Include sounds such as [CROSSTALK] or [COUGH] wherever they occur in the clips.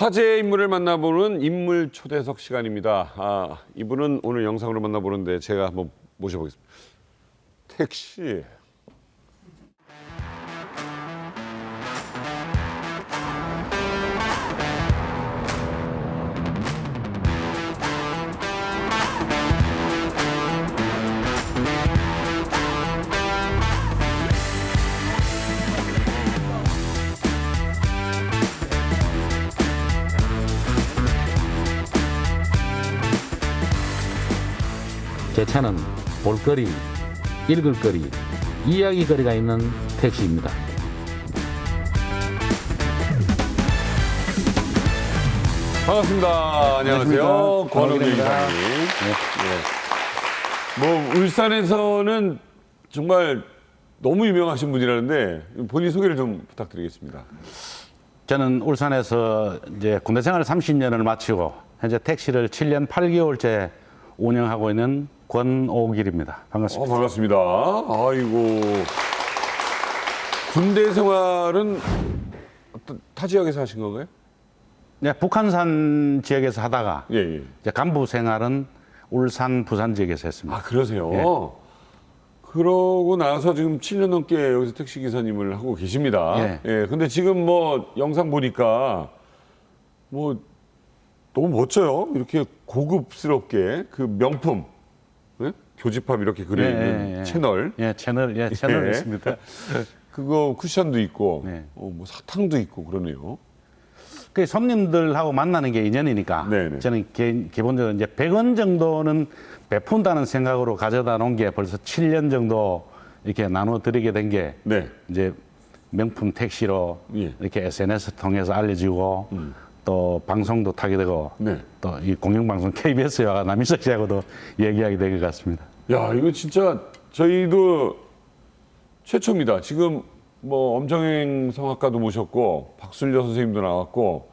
화제의 인물을 만나보는 인물 초대석 시간입니다. 아, 이분은 오늘 영상으로 만나보는데 제가 한번 모셔보겠습니다. 택시. 제 차는 볼거리, 읽을거리, 이야기거리가 있는 택시입니다. 반갑습니다. 안녕하세요. 안녕하십니까. 이사님. 네. 뭐 울산에서는 정말 너무 유명하신 분이라는데 본인 소개를 좀 부탁드리겠습니다. 저는 울산에서 이제 군대 생활 30년을 마치고 현재 택시를 7년 8개월째 운영하고 있는 권오길입니다. 어, 반갑습니다. 반갑습니다. 아이고. 군대 생활은 어떤 타 지역에서 하신 건가요? 네, 북한산 지역에서 하다가 예, 예. 이제 간부 생활은 울산, 부산 지역에서 했습니다. 아, 그러세요? 예. 그러고 나서 지금 7년 넘게 여기서 택시 기사님을 하고 계십니다. 예. 예. 근데 지금 뭐 영상 보니까 뭐 너무 멋져요. 이렇게 고급스럽게 그 명품 예? 교집합 이렇게 그려 있는 예, 예, 예. 채널 예, 채널, 예, 채널 [LAUGHS] 예. 있습니다. 그거 쿠션도 있고 네. 어, 뭐 사탕도 있고 그러네요. 그 손님들하고 만나는 게 인연이니까 네네. 저는 개, 기본적으로 이제 100원 정도는 베푼다는 생각으로 가져다 놓은 게 벌써 7년 정도 이렇게 나눠 드리게 된게 네. 이제 명품 택시로 예. 음. 이렇게 SNS 통해서 알려지고 또 방송도 타게 되고 네. 또이 공영방송 [LAUGHS] KBS와 남인석 씨하고도 얘기하게 된 것 같습니다. 야, 이거 진짜 저희도 최초입니다. 지금 뭐 엄정행 성악가도 모셨고 박순려 선생님도 나왔고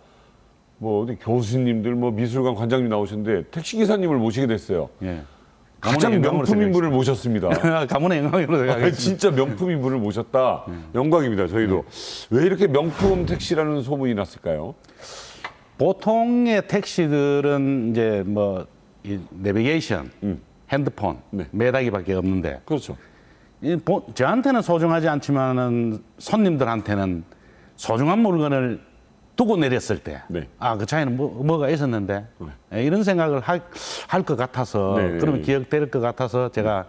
뭐 어디 교수님들 뭐 미술관 관장님 나오셨는데 택시 기사님을 모시게 됐어요. 예. 가장 명품 인물을 모셨습니다. [LAUGHS] 가문의 영광으로 아, 생각했습니다. 진짜 명품 인물을 모셨다. 영광입니다. 저희도 왜 이렇게 명품 택시라는 소문이 났을까요? 보통의 택시들은 이제 뭐 이 내비게이션, 음. 핸드폰, 네. 매다기밖에 없는데 그렇죠. 이 보- 저한테는 소중하지 않지만은 손님들한테는 소중한 물건을 두고 내렸을 때, 네. 아 그 차에는 뭐, 뭐가 있었는데 예, 이런 생각을 할 것 같아서 네. 그러면 기억될 것 같아서 제가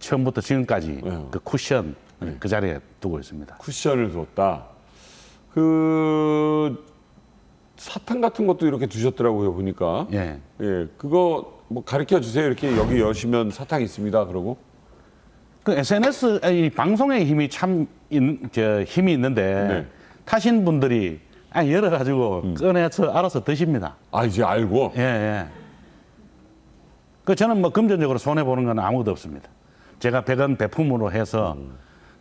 처음부터 지금까지 네. 그 쿠션 그 자리에 두고 있습니다. 쿠션을 뒀다. 그 사탕 같은 것도 이렇게 두셨더라고요 보니까. 예. 예, 그거 뭐 가르쳐 주세요. 이렇게 여기 여시면 사탕 있습니다. 그러고 그 SNS 이 방송의 힘이 참 있, 저 힘이 있는데 네. 타신 분들이 아, 열어 가지고 음. 꺼내서 알아서 드십니다. 아 이제 알고 예, 예. 그 저는 뭐 금전적으로 손해 보는 건 아무것도 없습니다. 제가 백원 배품으로 해서 음.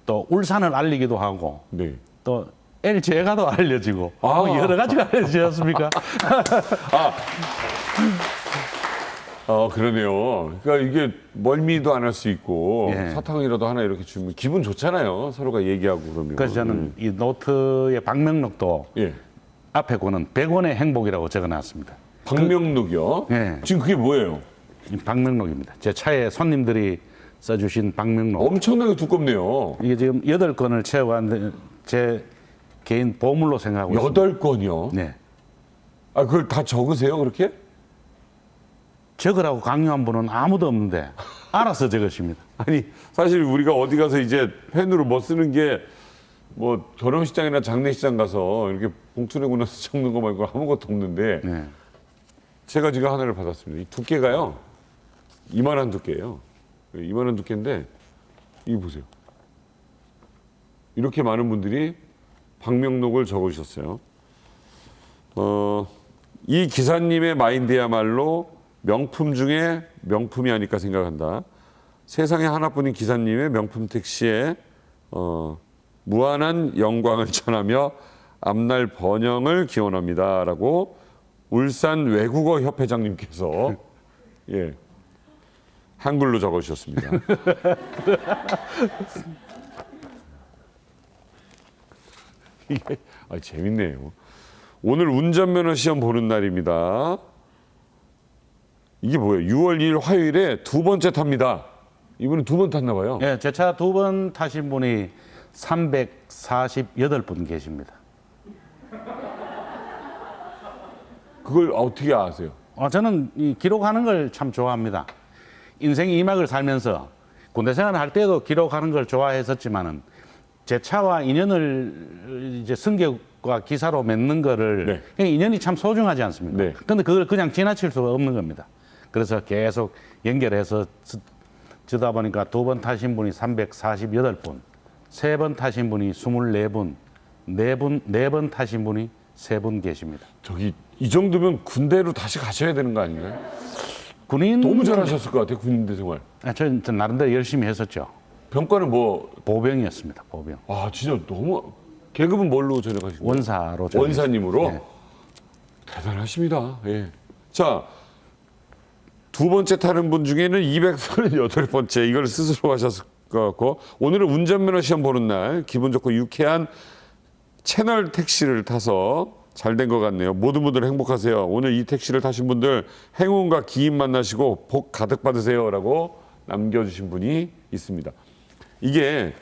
또 울산을 알리기도 하고 네. 또 LG가도 알려지고 아. 뭐 여러 가지가 알려지지 않습니까? [LAUGHS] 아 그러네요. 그러니까 이게 멀미도 안 할 수 있고 예. 사탕이라도 하나 이렇게 주면 기분 좋잖아요. 서로가 얘기하고 그러면. 그래서 저는 이 노트의 방명록도 예. 앞에 거는 100원의 행복이라고 적어놨습니다. 박명록이요. 예. 지금 그게 뭐예요? 이 방명록입니다. 제 차에 손님들이 써주신 방명록. 엄청나게 두껍네요. 이게 지금 여덟 건을 채워왔는데 제 개인 보물로 생각하고 있습니다. 여덟 건이요. 네. 아 그걸 다 적으세요 그렇게? 적으라고 강요한 분은 아무도 없는데 알아서 적으십니다. [LAUGHS] 아니 사실 우리가 어디 가서 이제 펜으로 뭐 쓰는 게 뭐 결혼식장이나 장례식장 가서 이렇게 봉투 내고 나서 [LAUGHS] 적는 거 말고 아무것도 없는데 네. 제가 지금 하나를 받았습니다. 이 두께가요 이만한 두께예요. 네, 이만한 두께인데 이거 보세요. 이렇게 많은 분들이 방명록을 적어주셨어요. 어, 이 기사님의 마인드야말로 명품 중에 명품이 아닐까 생각한다. 세상에 하나뿐인 기사님의 명품 택시에 어, 무한한 영광을 전하며 앞날 번영을 기원합니다라고 울산 외국어 협회장님께서 [LAUGHS] 예 한글로 적어주셨습니다. [LAUGHS] 이게 아, 재밌네요. 오늘 운전면허 시험 보는 날입니다. 이게 뭐예요? 6월 2일 화요일에 두 번째 탑니다. 이분은 두 번 탔나 봐요. 예, 제 차 두 번 타신 분이 348분 계십니다. 그걸 어떻게 아세요? 어, 저는 이 기록하는 걸 참 좋아합니다. 인생의 이막을 살면서 군대 생활을 할 때도 기록하는 걸 좋아했었지만은 제 차와 인연을 이제 승객과 기사로 맺는 거를 네. 그냥 인연이 참 소중하지 않습니까? 네. 근데 그걸 그냥 지나칠 수가 없는 겁니다. 그래서 계속 연결해서 쓰- 쓰다 보니까 두 번 타신 분이 348분, 세 번 타신 분이 24분, 네 분, 네 번 타신 분이 세 분 계십니다. 저기 이 정도면 군대로 다시 가셔야 되는 거 아닌가요? 군인 너무 잘하셨을 것 같아요 군대 생활. 아, 저, 저 나름대로 열심히 했었죠. 병과는 뭐, 보병이었습니다. 보병. 아 진짜 너무 계급은 뭘로 전역하신 거예요? 원사로 전역했습니다. 원사님으로 네. 대단하십니다. 예. 자, 두 번째 타는 분 중에는 238번째 이걸 스스로 하셨을 것 같고 오늘은 운전면허 시험 보는 날 기분 좋고 유쾌한 채널 택시를 타서 잘 된 것 같네요. 모든 분들 행복하세요. 오늘 이 택시를 타신 분들 행운과 기인 만나시고 복 가득 받으세요라고 남겨주신 분이 있습니다. 이게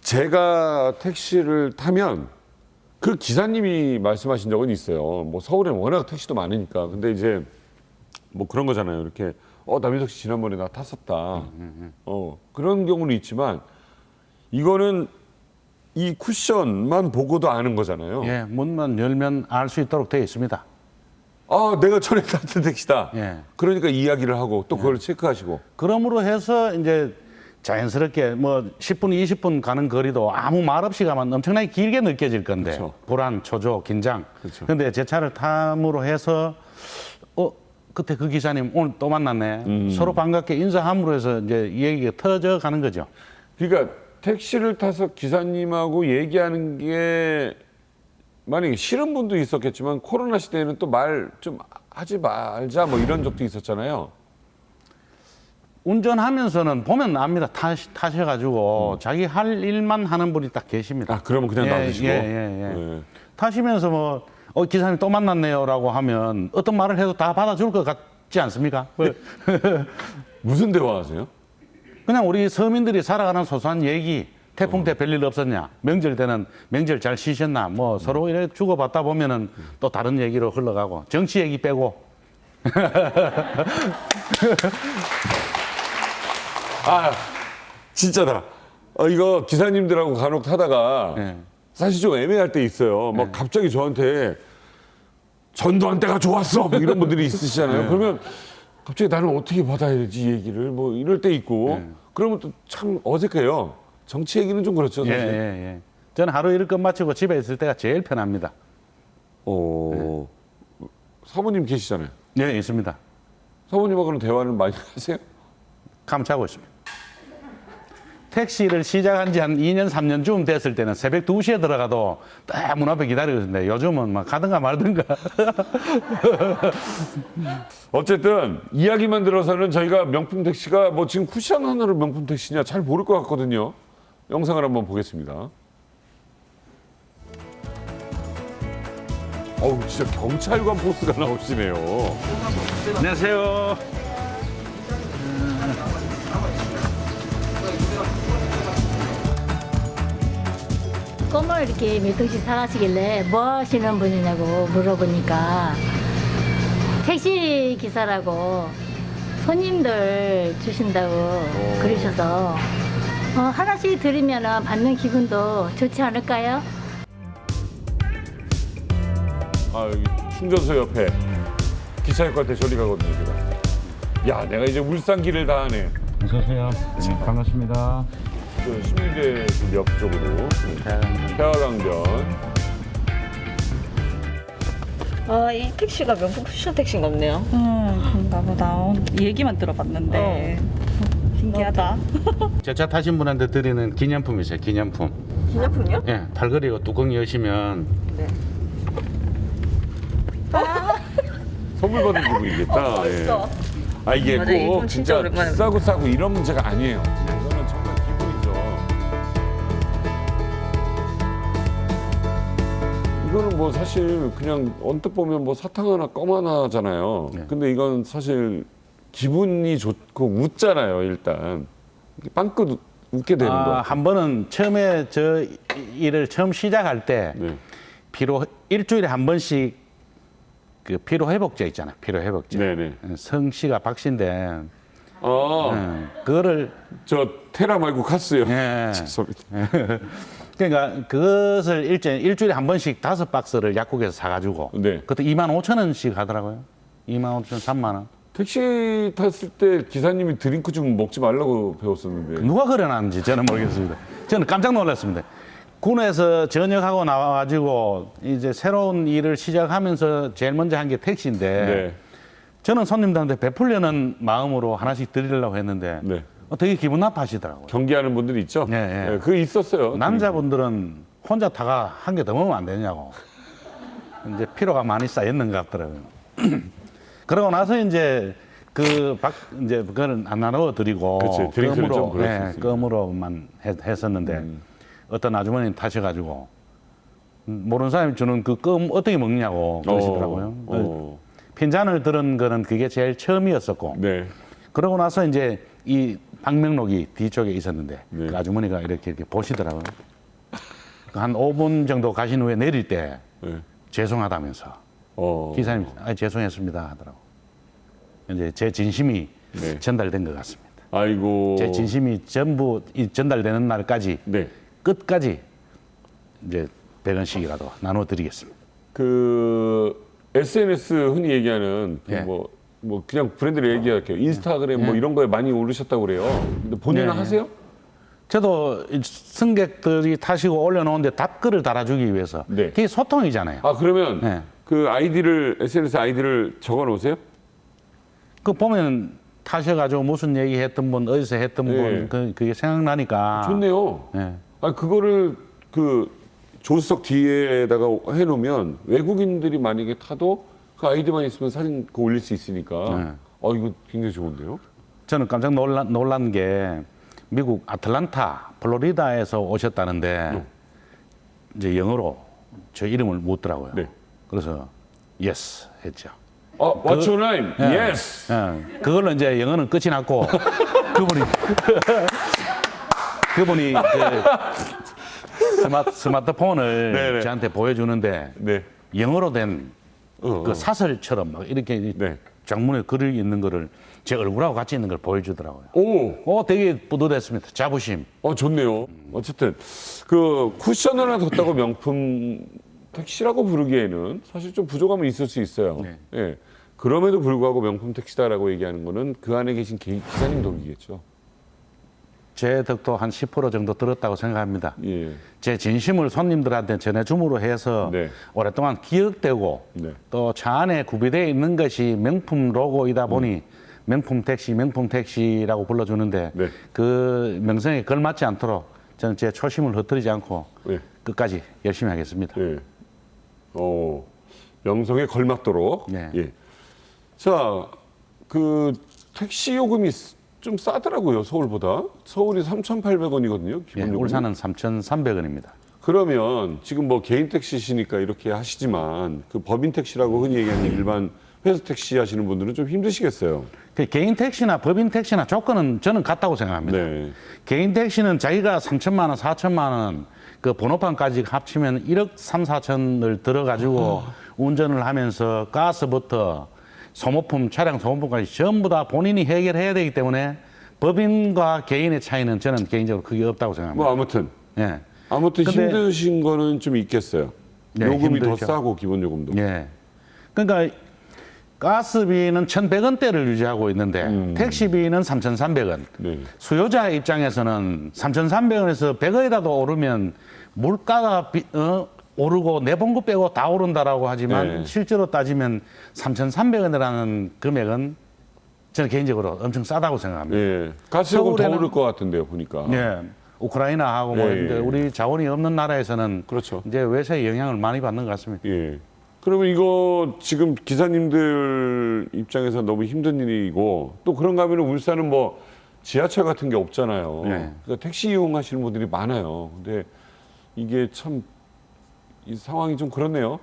제가 택시를 타면 그 기사님이 말씀하신 적은 있어요. 뭐 서울에 워낙 택시도 많으니까. 근데 이제 뭐 그런 거잖아요. 이렇게 어 남인석 씨 지난번에 나 탔었다. 어 그런 경우는 있지만 이거는 이 쿠션만 보고도 아는 거잖아요. 예, 문만 열면 알 수 있도록 되어 있습니다. 아 내가 전에 [LAUGHS] 탔던 택시다. 예. 그러니까 이야기를 하고 또 그걸 체크하시고. 그러므로 해서 이제 자연스럽게 뭐 10분, 20분 가는 거리도 아무 말 없이 가면 엄청나게 길게 느껴질 건데 그렇죠. 불안, 초조, 긴장. 그렇죠. 근데 제 차를 탐으로 해서 어 그때 그 기사님 오늘 또 만났네. 음. 서로 반갑게 인사함으로 해서 이제 이 얘기가 터져 가는 거죠. 그러니까 택시를 타서 기사님하고 얘기하는 게 만약에 싫은 분도 있었겠지만 코로나 시대에는 또 말 좀 하지 말자 뭐 이런 적도 있었잖아요. 운전하면서는 보면 압니다. 타, 타셔가지고 자기 할 일만 하는 분이 딱 계십니다. 음. 아 그러면 그냥 예, 놔두시고. 예, 예, 예. 네. 타시면서 뭐, 어, 기사님 또 만났네요라고 하면 어떤 말을 해도 다 받아줄 것 같지 않습니까? 뭐, [LAUGHS] 무슨 대화하세요? 그냥 우리 서민들이 살아가는 소소한 얘기, 태풍 때 별일 없었냐, 명절 때는 명절 잘 쉬셨나, 뭐 서로 이렇게 주고받다 보면은 또 다른 얘기로 흘러가고, 정치 얘기 빼고, [LAUGHS] 아 진짜다. 어, 이거 기사님들하고 간혹 타다가 예. 사실 좀 애매할 때 있어요. 막 갑자기 저한테 전두환 때가 좋았어 뭐 이런 분들이 있으시잖아요. 그러면 갑자기 나는 어떻게 받아야 되지 이 얘기를 뭐 이럴 때 있고 그러면 또 참 어색해요. 정치 얘기는 좀 그렇죠. 예, 사실. 예, 예. 저는 하루 일 끝 마치고 집에 있을 때가 제일 편합니다. 어, 사모님 계시잖아요. 예, 있습니다. 사모님하고는 대화를 많이 하세요? 감차고 있습니다. 택시를 시작한 지 한 2년, 3년쯤 됐을 때는 새벽 2시에 들어가도 딱 문 앞에 기다리고 있는데 요즘은 막 가든가 말든가. [LAUGHS] 어쨌든 이야기만 들어서는 저희가 명품 택시가 뭐 지금 쿠션 하나로 명품 택시냐 잘 모를 것 같거든요. 영상을 한번 보겠습니다. 어우 진짜 경찰관 포스가 나오시네요. 안녕하세요. 껌을 이렇게 몇 통씩 사가시길래 뭐 하시는 분이냐고 물어보니까 택시 기사라고 손님들 주신다고 그러셔서 어, 하나씩 드리면 받는 기분도 좋지 않을까요? 아 여기 충전소 옆에 기차역한테 저리 가거든요 제가. 야 내가 이제 울산길을 다 하네. 어서오세요. 네, 반갑습니다. 그 신민대 그역 쪽으로 태화강변. 아, 이 택시가 명품 쿠션 택시인가 보네요. 음, 그런가 보다. 얘기만 들어봤는데 신기하다. [LAUGHS] 제 차 타신 분한테 드리는 기념품이세요, 기념품. 기념품요? 예, 팔걸이가 뚜껑 여시면 [LAUGHS] 선물 받은 기분이겠다. 어, 멋있어. 예. 아 이게 맞아, 이건 꼭 진짜 진짜 오랜만에 비싸고 싸고 이런 문제가 아니에요. 이거는 뭐 사실 그냥 언뜻 보면 뭐 사탕 하나 껌 하나잖아요. 네. 근데 이건 사실 기분이 좋고 웃잖아요. 일단 빵긋 웃- 웃게 되는 거. 아, 한 번은 처음에 저 일을 처음 시작할 때 네. 피로 일주일에 한 번씩 그 피로 회복제 있잖아요. 피로 회복제. 네네. 성씨가 박씨인데 아, 음, 그거를 저 테라 말고 카스요. 예. [LAUGHS] 그러니까 그것을 일주일, 일주일에 한 번씩 다섯 박스를 약국에서 사가지고 네. 그것도 2만 5천 원씩 하더라고요. 2만 5천, 3만 원. 택시 탔을 때 기사님이 드링크 좀 먹지 말라고 배웠었는데. 누가 그려놨는지 저는 모르겠습니다. 저는 깜짝 놀랐습니다. 군에서 전역하고 나와가지고 이제 새로운 일을 시작하면서 제일 먼저 한 게 택시인데 네. 저는 손님들한테 베풀려는 마음으로 하나씩 드리려고 했는데 네. 어, 되게 기분 나빠하시더라고요. 경기하는 분들이 있죠. 네, 네. 네, 그거 있었어요. 남자분들은 혼자 타가 한 개 더 먹으면 안 되냐고. 이제 피로가 많이 쌓였는 것 같더라고요. [CLEARS THROAT] 그러고 나서 이제 그 박 이제 그거는 안 나눠 드리고 그치, 드링크를 좀 껌으로 그럴 수 예, 있으니까. 껌으로만 했, 했었는데 음. 어떤 아주머니 타셔가지고 음, 모르는 사람이 주는 그 껌 어떻게 먹냐고 그러시더라고요. 어, 그 어. 핀잔을 들은 거는 그게 제일 처음이었었고 네. 그러고 나서 이제 이 방명록이 뒤쪽에 있었는데 네. 그 아주머니가 이렇게 이렇게 보시더라고요. 한 5분 정도 가신 후에 내릴 때 네. 죄송하다면서 어. 기사님 아, 죄송했습니다 하더라고. 이제 제 진심이 네. 전달된 것 같습니다. 아이고. 제 진심이 전부 이 전달되는 날까지 네. 끝까지 이제 100원씩이라도 나눠드리겠습니다. 그 SNS 흔히 얘기하는 그 예. 뭐, 뭐 그냥 브랜드를 얘기할게요. 인스타그램 뭐 이런 거에 많이 오르셨다고 그래요. 근데 본인은 네. 하세요? 저도 이 승객들이 타시고 올려놓은데 답글을 달아주기 위해서 네. 그게 소통이잖아요. 아 그러면 네. 그 아이디를 SNS 아이디를 적어 놓으세요? 그 보면 타셔가지고 무슨 얘기 했던 분, 어디서 했던 예. 분, 그, 그게 생각나니까. 좋네요. 예. 아 그거를 그 조수석 뒤에다가 해놓으면 외국인들이 만약에 타도 그 아이디만 있으면 사진 그 올릴 수 있으니까. 네. 어 이거 굉장히 좋은데요? 저는 깜짝 놀란, 놀란 게 미국 아틀란타, 플로리다에서 오셨다는데 이제 영어로 저 이름을 묻더라고요. 네. 그래서 yes 했죠. 어, what's your name? 예. Yes. 예. 그걸로 이제 영어는 끝이 났고 [LAUGHS] 그분이 그분이 그 스마트, 스마트폰을 네네. 저한테 보여주는데 네. 영어로 된그 어, 어. 사설처럼 막 이렇게 네. 장문에 글이 있는 거를 제 얼굴하고 같이 있는 걸 보여주더라고요. 오, 어, 되게 뿌듯했습니다. 자부심. 어 좋네요. 어쨌든 그 쿠션 하나 뒀다고 명품 택시라고 부르기에는 사실 좀 부족함은 있을 수 있어요. 네. 예. 그럼에도 불구하고 명품 택시다라고 얘기하는 거는 그 안에 계신 기, 기사님 덕이겠죠. 제 덕도 한 10% 정도 들었다고 생각합니다. 예. 제 진심을 손님들한테 전해줌으로 해서 네. 오랫동안 기억되고 네. 또 차 안에 구비되어 있는 것이 명품 로고이다 보니 명품 택시, 명품 택시라고 불러주는데 네. 그 명성에 걸맞지 않도록 저는 제 초심을 흐트리지 않고 예. 끝까지 열심히 하겠습니다. 예. 어, 명성에 걸맞도록. 네. 예. 자, 그 택시 요금이 좀 싸더라고요, 서울보다. 서울이 3,800원이거든요, 예, 기본 요금. 울산은 3,300원입니다. 그러면 지금 뭐 개인 택시시니까 이렇게 하시지만 그 법인 택시라고 흔히 얘기하는 일반 회사 택시 하시는 분들은 좀 힘드시겠어요. 그 개인 택시나 법인 택시나 조건은 저는 같다고 생각합니다. 네. 개인 택시는 자기가 3천만 원, 4천만 원, 그 번호판까지 합치면 1억 3, 4천을 들어가지고 운전을 하면서 가스부터 소모품, 차량 소모품까지 전부 다 본인이 해결해야 되기 때문에 법인과 개인의 차이는 저는 개인적으로 크게 없다고 생각합니다. 뭐 아무튼 예. 아무튼 근데- 힘드신 거는 좀 있겠어요. 네, 요금이 더 힘들죠. 싸고 기본 요금도. 예. 그러니까 가스비는 1,100원대를 유지하고 있는데 택시비는 3,300원. 네. 수요자 입장에서는 3,300원에서 100원이라도 오르면 물가가 비- 어, 오르고 내본 거 빼고 다 오른다라고 하지만 네. 실제로 따지면 3,300원이라는 금액은 저는 개인적으로 엄청 싸다고 생각합니다. 예. 가스 요금 더 서울에는- 오를 것 같은데요, 보니까. 예. 우크라이나하고 뭐 예, 이제 예. 우리 자원이 없는 나라에서는 그렇죠. 이제 외세의 영향을 많이 받는 것 같습니다. 예. 그러면 이거 지금 기사님들 입장에서 너무 힘든 일이고 또 그런가 하면 울산은 뭐 지하철 같은 게 없잖아요. 네. 그러니까 택시 이용하시는 분들이 많아요. 근데 이게 참 이 상황이 좀 그렇네요.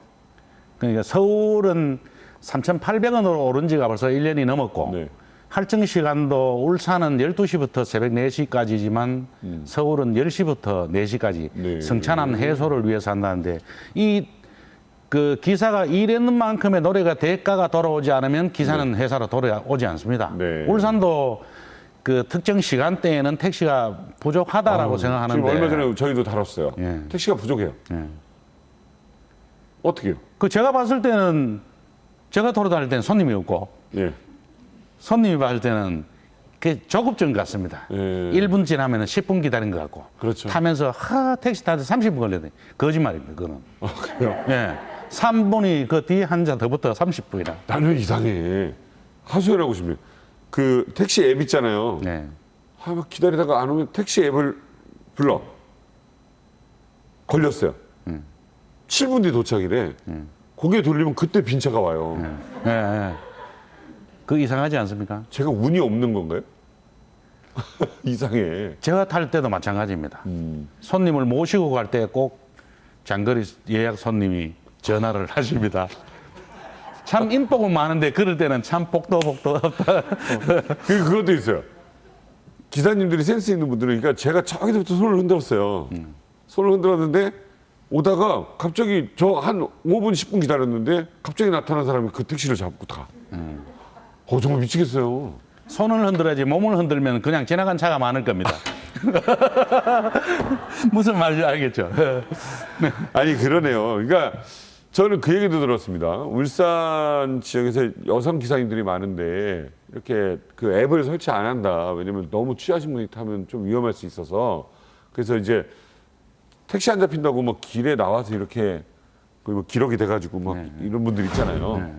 그러니까 서울은 3,800원으로 오른 지가 벌써 1년이 넘었고 네. 할증 시간도 울산은 12시부터 새벽 4시까지지만 서울은 10시부터 4시까지 네. 성찬함 해소를 위해서 한다는데 이 그 기사가 일했는 만큼의 노래가 대가가 돌아오지 않으면 기사는 회사로 돌아오지 않습니다. 네. 울산도 그 특정 시간대에는 택시가 부족하다라고 생각하는데 지금 얼마 전에 저희도 다뤘어요. 예. 택시가 부족해요. 예. 어떻게요? 그 제가 봤을 때는 제가 돌아다닐 때는 손님이 없고 예. 손님이 봤을 때는 그 조급증 같습니다. 예. 1분 지나면 10분 기다린 것 같고 그렇죠. 타면서 하 택시 타는데 30분 걸렸네. 거짓말입니다. 그거는. 아, 그래요? 예. 3분이 그 뒤에 한 잔 더 붙어 30분이나. 나는 이상해. 하소연하고 싶네. 그 택시 앱 있잖아요. 네. 아, 막 기다리다가 안 오면 택시 앱을 불러. 걸렸어요. 음. 7분 뒤 도착이래. 고개 돌리면 그때 빈 차가 와요. 예, 예. 그 이상하지 않습니까? 제가 운이 없는 건가요? [LAUGHS] 이상해. 제가 탈 때도 마찬가지입니다. 음. 손님을 모시고 갈 때 꼭 장거리 예약 손님이 전화를 [LAUGHS] 하십니다. 참 인복은 많은데 그럴 때는 참 복도 복도 없다. [LAUGHS] 그, 그것도 있어요. 기사님들이 센스 있는 분들은 그러니까 제가 저기서부터 손을 흔들었어요. 손을 흔들었는데 오다가 갑자기 저 한 5분, 10분 기다렸는데 갑자기 나타난 사람이 그 택시를 잡고 가. 어, 정말 미치겠어요. 손을 흔들어야지 몸을 흔들면 그냥 지나간 차가 많을 겁니다. [LAUGHS] 무슨 말인지 알겠죠? [LAUGHS] 아니 그러네요. 그러니까 저는 그 얘기도 들었습니다. 울산 지역에서 여성 기사님들이 많은데 이렇게 그 앱을 설치 안 한다. 왜냐면 너무 취하신 분이 타면 좀 위험할 수 있어서 그래서 이제 택시 안 잡힌다고 뭐 길에 나와서 이렇게 그리고 기록이 돼가지고 막 이런 분들 있잖아요.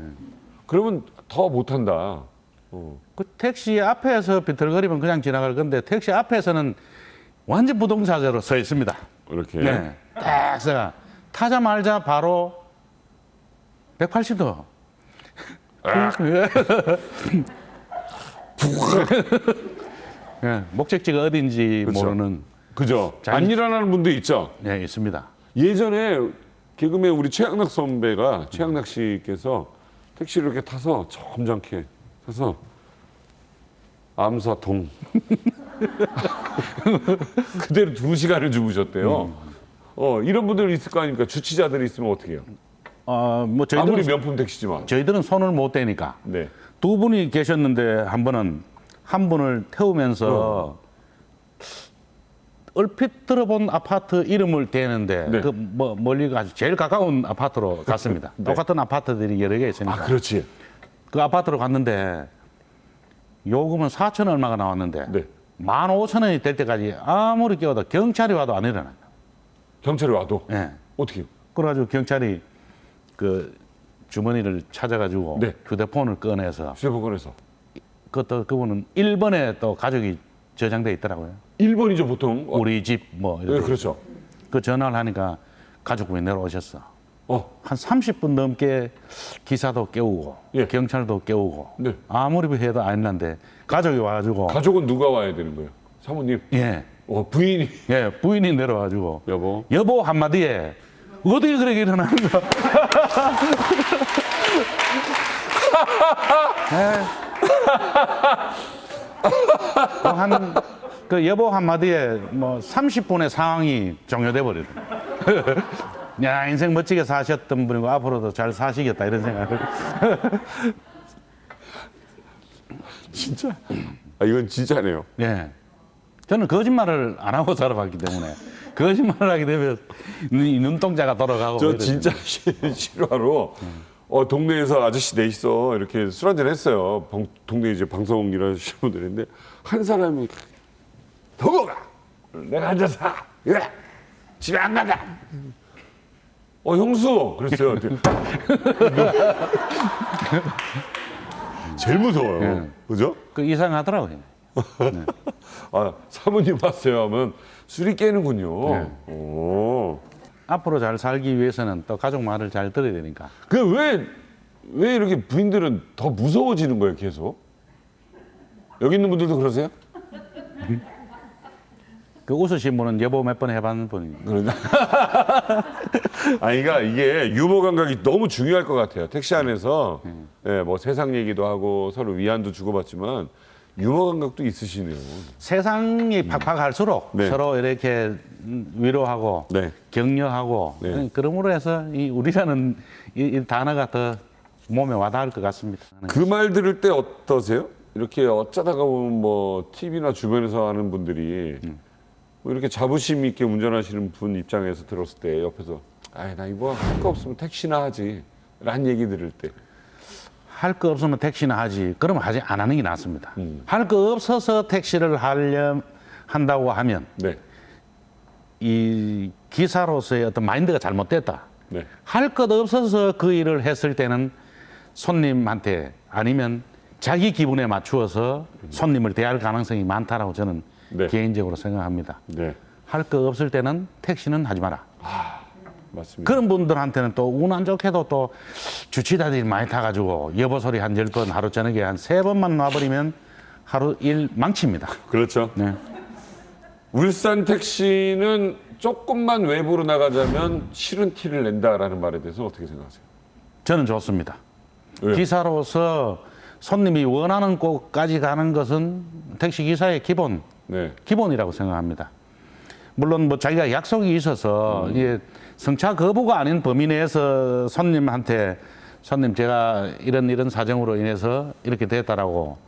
그러면 더 못한다. 어. 그 택시 앞에서 비틀거리면 그냥 지나갈 건데 택시 앞에서는 완전 부동자세로 서 있습니다. 이렇게 네. 딱 서가 타자말자 바로 180도. 예, [LAUGHS] 목적지가 어딘지 그렇죠. 모르는 그죠? 잘- 안 일어나는 분도 있죠. 예, 있습니다. 예전에 개그맨 우리 최양락 선배가 최양락 씨께서 택시를 이렇게 타서 점잖게 타서 암사동 [LAUGHS] 그대로 두 시간을 주무셨대요. 어 이런 분들 있을 거 아닙니까? 주치자들이 있으면 어떻게 해요? 어, 뭐 아무리 저희들은 명품 택시지만. 저희들은 손을 못 대니까 네. 두 분이 계셨는데 한 번은 한 분을 태우면서 얼핏 들어본 아파트 이름을 대는데 네. 그뭐 멀리 가서 제일 가까운 아파트로 [LAUGHS] 갔습니다. 네. 똑같은 아파트들이 여러 개 있으니까 아 그렇지. 그 아파트로 갔는데 요금은 4천 얼마가 나왔는데 네. 만 오천 원이 될 때까지 아무리 깨워도 경찰이 와도 안 일어나요. 경찰이 와도 예. 어떻게? 그래가지고 경찰이 그 주머니를 찾아가지고 네. 휴대폰을 꺼내서 휴대폰에서 그것도 그분은 1번에 또 가족이 저장돼 있더라고요. 1번이죠 보통. 어, 우리 집뭐 네, 이렇게. 그렇죠. 그 전화를 하니까 가족분이 내려오셨어. 어 한 30분 넘게 기사도 깨우고 예. 경찰도 깨우고 네. 아무리 해도 안 났는데 가족이 와가지고 가족은 누가 와야 되는 거예요? 사모님. 예, 어 부인이 예 부인이 내려와가지고 여보. 여보 한마디에 어떻게 그렇게 일어나는 거야? [LAUGHS] 예. 한 그 여보 한마디에 뭐 30분의 상황이 종료돼 버리더라 [LAUGHS] 야 인생 멋지게 사셨던 분이고 앞으로도 잘 사시겠다 이런 생각을. [LAUGHS] 진짜. 아 이건 진짜네요. 예. 저는 거짓말을 안 하고 살아봤기 때문에 거짓말을 하게 되면 이 눈동자가 돌아가고 저뭐 진짜 시- [LAUGHS] 실화로 어 동네에서 아저씨 넷이서 이렇게 술 한잔 했어요. 방- 동네 이제 방송 일하시는 분들인데 한 사람이 더 먹어. 내가 앉아서 사. 예. 집에 안 간다. 어 형수 그랬어요. [LAUGHS] 제일 무서워요. 예. 그죠? 그 이상하더라고요. [LAUGHS] 아 사모님 왔어요 하면 술이 깨는군요. 네. 오. 앞으로 잘 살기 위해서는 또 가족 말을 잘 들어야 되니까. 그 왜왜 왜 이렇게 부인들은 더 무서워지는 거예요 계속? 여기 있는 분들도 그러세요? [LAUGHS] 그 웃으신 분은 여보 몇 번 해봤는 분입니다. 그러냐? 아니, 그러니까 이게 유머 감각이 너무 중요할 것 같아요. 택시 안에서 예, 뭐 세상 얘기도 하고 서로 위안도 주고받지만 유머 감각도 있으시네요. 세상이 팍팍할수록 네. 서로 이렇게 위로하고 네. 격려하고 네. 그러므로 해서 이 우리라는 이, 이 단어가 더 몸에 와닿을 것 같습니다. 그 말 들을 때 어떠세요? 이렇게 어쩌다가 보면 뭐 TV나 주변에서 하는 분들이 뭐 이렇게 자부심 있게 운전하시는 분 입장에서 들었을 때 옆에서 아이 나 이거 할 거 없으면 택시나 하지 라는 얘기 들을 때 할 거 없으면 택시나 하지. 그러면 하지 안 하는 게 낫습니다. 음. 할 거 없어서 택시를 하려 한다고 하면 네, 이 기사로서의 어떤 마인드가 잘못됐다. 네, 할 것 없어서 그 일을 했을 때는 손님한테 아니면 자기 기분에 맞추어서 손님을 대할 가능성이 많다라고 저는 네. 개인적으로 생각합니다. 네, 할 거 없을 때는 택시는 하지 마라. 맞습니다. 그런 분들한테는 또 운 안 좋게도 또 주치자들이 많이 타가지고 여보 소리 한 열 번 하루 저녁에 한 세 번만 놔버리면 하루 일 망칩니다. 그렇죠. 네. 울산 택시는 조금만 외부로 나가자면 싫은 티를 낸다라는 말에 대해서 어떻게 생각하세요? 저는 좋습니다. 왜요? 기사로서 손님이 원하는 곳까지 가는 것은 택시 기사의 기본 네, 기본이라고 생각합니다. 물론 뭐 자기가 약속이 있어서 이게 성차 거부가 아닌 범위 내에서 손님한테 손님 제가 이런 이런 사정으로 인해서 이렇게 됐다라고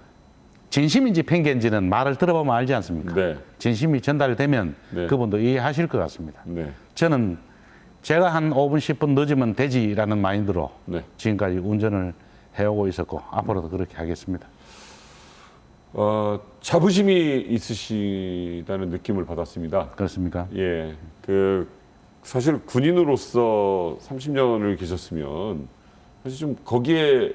진심인지 편견인지는 말을 들어보면 알지 않습니까? 네, 진심이 전달되면 네. 그분도 이해하실 것 같습니다. 네, 저는 제가 한 5분 10분 늦으면 되지라는 마인드로 네. 지금까지 운전을 해오고 있었고 앞으로도 그렇게 하겠습니다. 어, 자부심이 있으시다는 느낌을 받았습니다. 그렇습니까? 예, 그 사실 군인으로서 30년을 계셨으면 사실 좀 거기에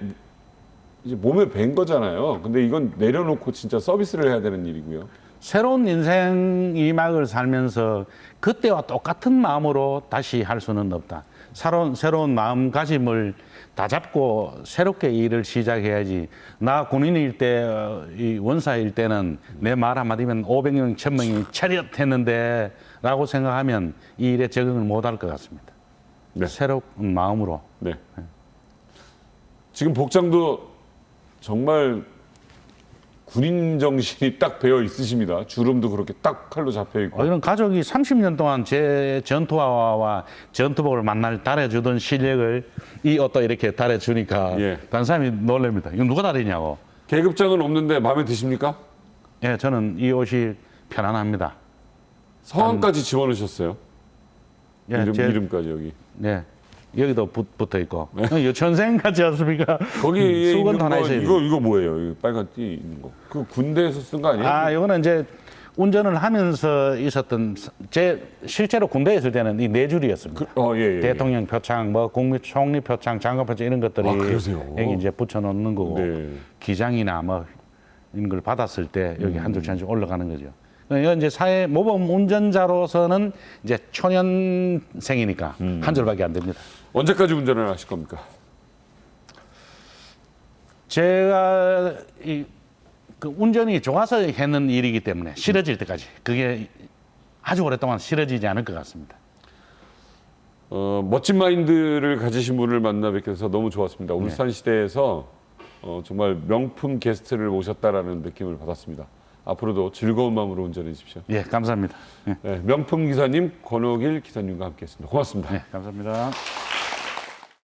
이제 몸에 밴 거잖아요. 근데 이건 내려놓고 진짜 서비스를 해야 되는 일이고요. 새로운 인생 이막을 살면서 그때와 똑같은 마음으로 다시 할 수는 없다. 새로운, 새로운 마음가짐을 다 잡고 새롭게 일을 시작해야지. 나 군인일 때, 어, 이 원사일 때는 내 말 한마디면 500명, 1000명이 차렷 했는데 라고 생각하면 이 일에 적응을 못할 것 같습니다. 네. 새로운 마음으로. 네. 지금 복장도 정말 군인 정신이 딱 배어 있으십니다. 주름도 그렇게 딱 칼로 잡혀 있고. 어, 이런 가족이 30년 동안 제 전투화와 전투복을 만날 달아주던 실력을 이 옷도 이렇게 달아주니까 예. 다른 사람이 놀랍니다. 이거 누가 달이냐고. 계급장은 없는데 마음에 드십니까? 예, 저는 이 옷이 편안합니다. 성함까지 집어넣으셨어요. 예, 이름, 제- 이름까지 여기. 예, 여기도 붙, 붙어 있고. 유치원생 같지 않습니까? 거기에 수건 있는 하나 거 있어야 이거 이거 뭐예요? 이 빨간 띠 있는 거. 그 군대에서 쓴 거 아니에요? 아, 이거는 이제 운전을 하면서 있었던 제 실제로 군대에 있을 때는 이 네 줄이었습니다. 그, 어, 예, 예. 대통령 표창, 뭐 국민 총리 표창, 장관 표창 이런 것들이 아? 여기 이제 붙여놓는 거고 네. 기장이나 뭐 이런 걸 받았을 때 여기 음. 한 줄씩 한줄 올라가는 거죠. 이건 이제 사회 모범 운전자로서는 이제 초년생이니까 음. 한 줄밖에 안 됩니다. 언제까지 운전을 하실 겁니까? 제가 이 그 운전이 좋아서 했는 일이기 때문에 싫어질 때까지 그게 아주 오랫동안 싫어지지 않을 것 같습니다. 어, 멋진 마인드를 가지신 분을 만나 뵙게 돼서 너무 좋았습니다. 울산 시대에서 어, 정말 명품 게스트를 모셨다라는 느낌을 받았습니다. 앞으로도 즐거운 마음으로 운전해 주십시오. 예, 감사합니다. 예, 네, 명품 기사님 권옥일 기사님과 함께했습니다. 고맙습니다. 예, 감사합니다.